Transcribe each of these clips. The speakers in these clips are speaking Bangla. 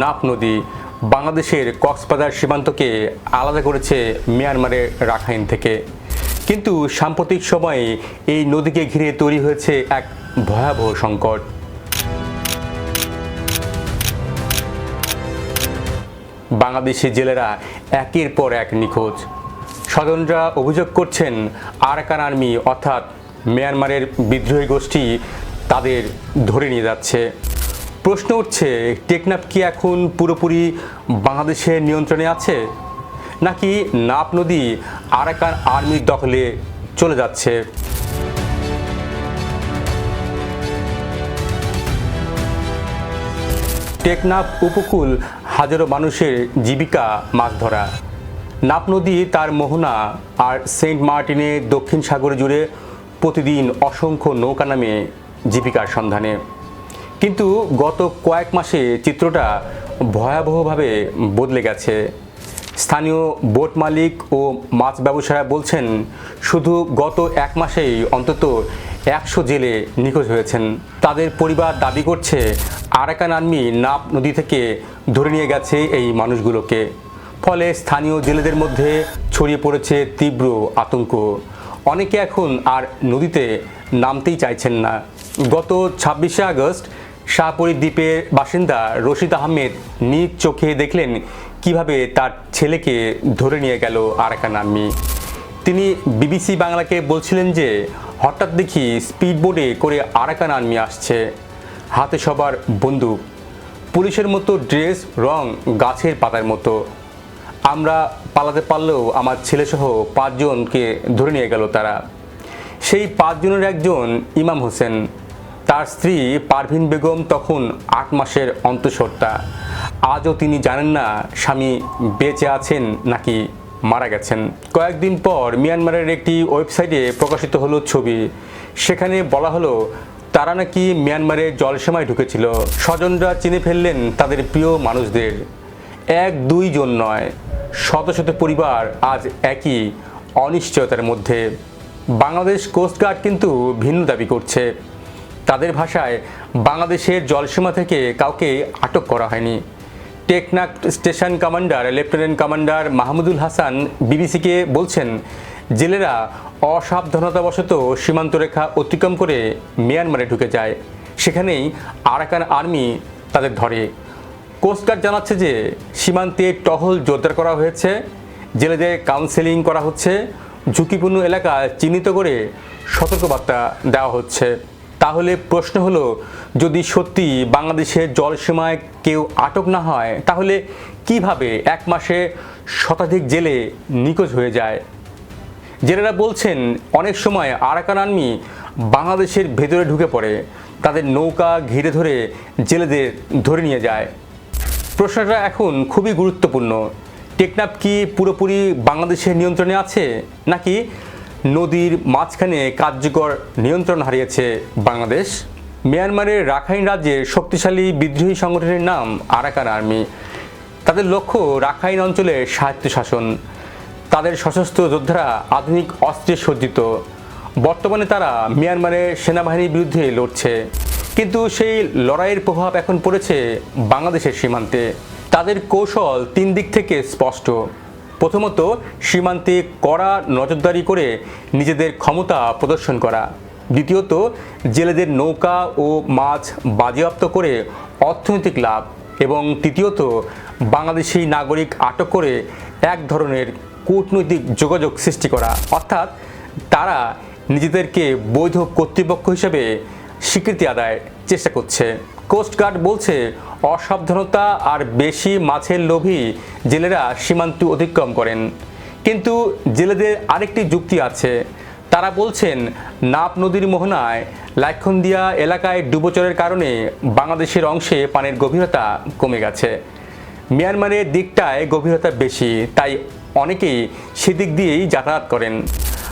নাপ নদী বাংলাদেশের কক্সবাজার সীমান্তকে আলাদা করেছে মিয়ানমারের রাখাইন থেকে। কিন্তু সাম্প্রতিক সময়ে এই নদীকে ঘিরে তৈরি হয়েছে এক ভয়াবহ সংকট। বাংলাদেশি জেলেরা একের পর এক নিখোঁজ। স্বজনরা অভিযোগ করছেন, আরাকান আর্মি অর্থাৎ মিয়ানমারের বিদ্রোহী গোষ্ঠী তাদের ধরে নিয়ে যাচ্ছে। প্রশ্ন উঠছে, টেকনাফ কি এখন পুরোপুরি বাংলাদেশের নিয়ন্ত্রণে আছে? নাকি নাপ নদী আরাকান আর্মির দখলে চলে যাচ্ছে? টেকনাফ উপকূল হাজারো মানুষের জীবিকা মাছ ধরা। নাপ নদী তার মোহনা আর সেন্ট মার্টিনে দক্ষিণ সাগর জুড়ে প্রতিদিন অসংখ্য নৌকা নামে জীবিকার সন্ধানে। কিন্তু গত কয়েক মাসে চিত্রটা ভয়াবহভাবে বদলে গেছে। স্থানীয় বোট মালিক ও মাছ ব্যবসায়ীরা বলছেন, শুধু গত এক মাসেই অন্তত একশো জেলে নিখোঁজ হয়েছেন। তাদের পরিবার দাবি করছে, আরাকান আর্মি নাপ নদী থেকে ধরে নিয়ে গেছে এই মানুষগুলোকে। ফলে স্থানীয় জেলেদের মধ্যে ছড়িয়ে পড়েছে তীব্র আতঙ্ক। অনেকে এখন আর নদীতে নামতেই চাইছেন না। গত ছাব্বিশে আগস্ট শাহপুরী দ্বীপের বাসিন্দা রশিদ আহমেদ নিজ চোখে দেখলেন কীভাবে তার ছেলেকে ধরে নিয়ে গেল আরাকান আর্মি তিনি বিবিসি বাংলাকে বলছিলেন যে, হঠাৎ দেখি স্পিডবোটে করে আরাকান আর্মি আসছে। হাতে সবার বন্দুক, পুলিশের মতো ড্রেস, রং, গাছের পাতার মতো। আমরা পালাতে পারলেও আমার ছেলেসহ পাঁচজনকে ধরে নিয়ে গেল তারা। সেই পাঁচজনের একজন ইমাম হোসেন। তার স্ত্রী পারভিন বেগম তখন আট মাসের অন্তঃসত্ত্বা। আজও তিনি জানেন না স্বামী বেঁচে আছেন নাকি মারা গেছেন। কয়েকদিন পর মিয়ানমারের একটি ওয়েবসাইটে প্রকাশিত হলো ছবি। সেখানে বলা হলো, তারা নাকি মিয়ানমারে জলসীমায় ঢুকেছিল। স্বজনরা চিনে ফেললেন তাদের প্রিয় মানুষদের। এক দুইজন নয়, শত শত পরিবার আজ একই অনিশ্চয়তার মধ্যে। বাংলাদেশ কোস্টগার্ড কিন্তু ভিন্ন দাবি করছে। তাদের ভাষায় বাংলাদেশের জলসীমা থেকে কাউকে আটক করা হয়নি। Teknaf station commander, lieutenant commander Mahmudul Hasan বিবিসিকে বলছেন, জেলেরা অসাবধানতাবশত সীমান্ত রেখা অতিক্রম করে মিয়ানমারে ঢুকে যায়। সেখানেই আরাকান আর্মি তাদের ধরে। কোস্টগার্ড জানাচ্ছে যে, সীমান্তে টহল জোরদার করা হয়েছে। জেলেদের কাউন্সেলিং করা হচ্ছে। ঝুঁকিপূর্ণ এলাকা চিহ্নিত করে সতর্কবার্তা দেওয়া হচ্ছে। তাহলে প্রশ্ন হলো, যদি সত্যি বাংলাদেশের জলসীমায় কেউ আটক না হয়, তাহলে কীভাবে এক মাসে শতাধিক জেলে নিখোঁজ হয়ে যায়? জেলেরা বলছেন, অনেক সময় আরাকান আর্মি বাংলাদেশের ভেতরে ঢুকে পড়ে, তাদের নৌকা ঘিরে ধরে জেলেদের ধরে নিয়ে যায়। প্রশ্নটা এখন খুবই গুরুত্বপূর্ণ। টেকনাফ কি পুরোপুরি বাংলাদেশের নিয়ন্ত্রণে আছে, নাকি নদীর মাঝখানে কার্যকর নিয়ন্ত্রণ হারিয়েছে বাংলাদেশ। মিয়ানমারের রাখাইন রাজ্যের শক্তিশালী বিদ্রোহী সংগঠনের নাম আরাকান আর্মি। তাদের লক্ষ্য রাখাইন অঞ্চলের স্বায়ত্তশাসন। তাদের সশস্ত্র যোদ্ধারা আধুনিক অস্ত্রে সজ্জিত। বর্তমানে তারা মিয়ানমারের সেনাবাহিনীর বিরুদ্ধে লড়ছে। কিন্তু সেই লড়াইয়ের প্রভাব এখন পড়েছে বাংলাদেশের সীমান্তে। তাদের কৌশল তিন দিক থেকে স্পষ্ট। প্রথমত সীমান্তে কড়া নজরদারি করে নিজেদের ক্ষমতা প্রদর্শন করা। দ্বিতীয়ত, জেলেদের নৌকা ও মাছ বাজেয়াপ্ত করে অর্থনৈতিক লাভ। এবং তৃতীয়ত, বাংলাদেশি নাগরিক আটক করে এক ধরনের কূটনৈতিক যোগাযোগ সৃষ্টি করা। অর্থাৎ, তারা নিজেদেরকে বৈধ কর্তৃপক্ষ হিসেবে স্বীকৃতি আদায়ের চেষ্টা করছে। কোস্টগার্ড বলছে, অসাবধানতা আর বেশি মাছের লোভী জেলেরা সীমান্ত অতিক্রম করেন। কিন্তু জেলেদের আরেকটি যুক্তি আছে। তারা বলছেন, নাপ নদীর মোহনায় লাইখন্দিয়া এলাকায় ডুবোচরের কারণে বাংলাদেশের অংশে পানির গভীরতা কমে গেছে। মিয়ানমারের দিকটায় গভীরতা বেশি, তাই অনেকেই সেদিক দিয়েই যাতায়াত করেন।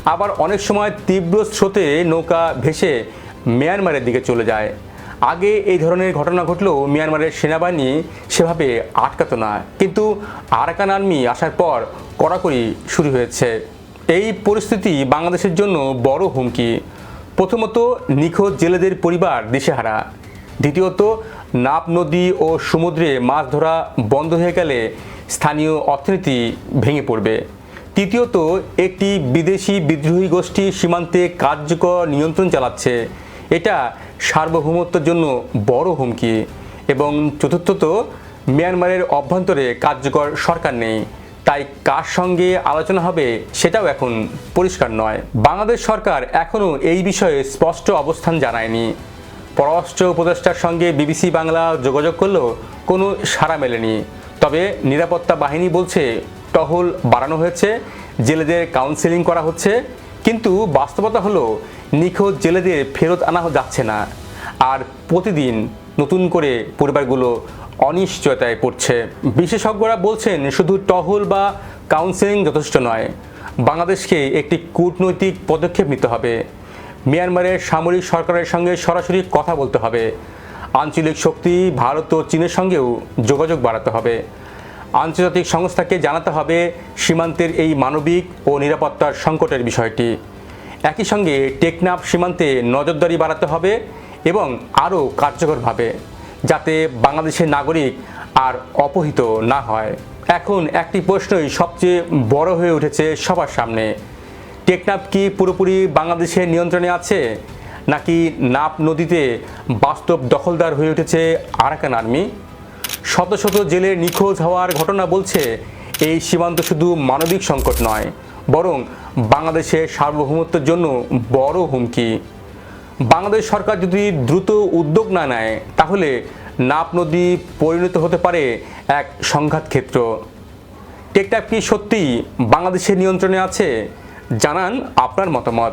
আবার অনেক সময় তীব্র স্রোতে নৌকা ভেসে মিয়ানমারের দিকে চলে যায়। আগে এই ধরনের ঘটনা ঘটলেও মিয়ানমারের সেনাবাহিনী সেভাবে আটকাতো না। কিন্তু আরাকান আর্মি আসার পর কড়াকড়ি শুরু হয়েছে। এই পরিস্থিতি বাংলাদেশের জন্য বড় হুমকি। প্রথমত, নিখোঁজ জেলেদের পরিবার দিশেহারা। দ্বিতীয়ত, নাপ নদী ও সমুদ্রে মাছ ধরা বন্ধ হয়ে গেলে স্থানীয় অর্থনীতি ভেঙে পড়বে। তৃতীয়ত, একটি বিদেশি বিদ্রোহী গোষ্ঠী সীমান্তে কার্যকর নিয়ন্ত্রণ চালাচ্ছে। এটা সার্বভৌমত্বের জন্য বড় হুমকি এবং চতুর্থত, মিয়ানমারের অভ্যন্তরে কার্যকর সরকার নেই। তাই কার সঙ্গে আলোচনা হবে সেটাও এখন পরিষ্কার নয়। বাংলাদেশ সরকার এখনও এই বিষয়ে স্পষ্ট অবস্থান জানায়নি। পররাষ্ট্র উপদেষ্টার সঙ্গে বিবিসি বাংলা যোগাযোগ করলেও কোনো সাড়া মেলেনি। তবে নিরাপত্তা বাহিনী বলছে, টহল বাড়ানো হয়েছে, জেলেদের কাউন্সেলিং করা হচ্ছে কিন্তু বাস্তবতা হলো, নিখোঁজ জেলেদের ফেরত আনা যাচ্ছে না। আর প্রতিদিন নতুন করে পরিবারগুলো অনিশ্চয়তায় পড়ছে। বিশেষজ্ঞরা বলছেন, শুধু টহল বা কাউন্সেলিং যথেষ্ট নয়, বাংলাদেশকে একটি কূটনৈতিক পদক্ষেপ নিতে হবে। মিয়ানমারের সামরিক সরকারের সঙ্গে সরাসরি কথা বলতে হবে। আঞ্চলিক শক্তি ভারত ও চীনের সঙ্গেও যোগাযোগ বাড়াতে হবে। আন্তর্জাতিক সংস্থাকে জানাতে হবে সীমান্তের এই মানবিক ও নিরাপত্তার সংকটের বিষয়টি। একই সঙ্গে টেকনাফ সীমান্তে নজরদারি বাড়াতে হবে এবং আরও কার্যকরভাবে, যাতে বাংলাদেশের নাগরিক আর অপহৃত না হয়। এখন একটি প্রশ্নই সবচেয়ে বড় হয়ে উঠেছে সবার সামনে। টেকনাফ কি পুরোপুরি বাংলাদেশের নিয়ন্ত্রণে আছে, নাকি নাপ নদীতে বাস্তব দখলদার হয়ে উঠেছে আরাকান আর্মি? শত শত জেলে নিখোঁজ হওয়ার ঘটনা বলছে, এই সীমান্ত শুধু মানবিক সংকট নয়, বরং বাংলাদেশের সার্বভৌমত্বের জন্য বড় হুমকি। বাংলাদেশ সরকার যদি দ্রুত উদ্যোগ না নেয়, তাহলে নাপ নদী পরিণত হতে পারে এক সংঘাত ক্ষেত্র। টেকটাপ কি সত্যিই বাংলাদেশের নিয়ন্ত্রণে আছে? জানান আপনার মতামত।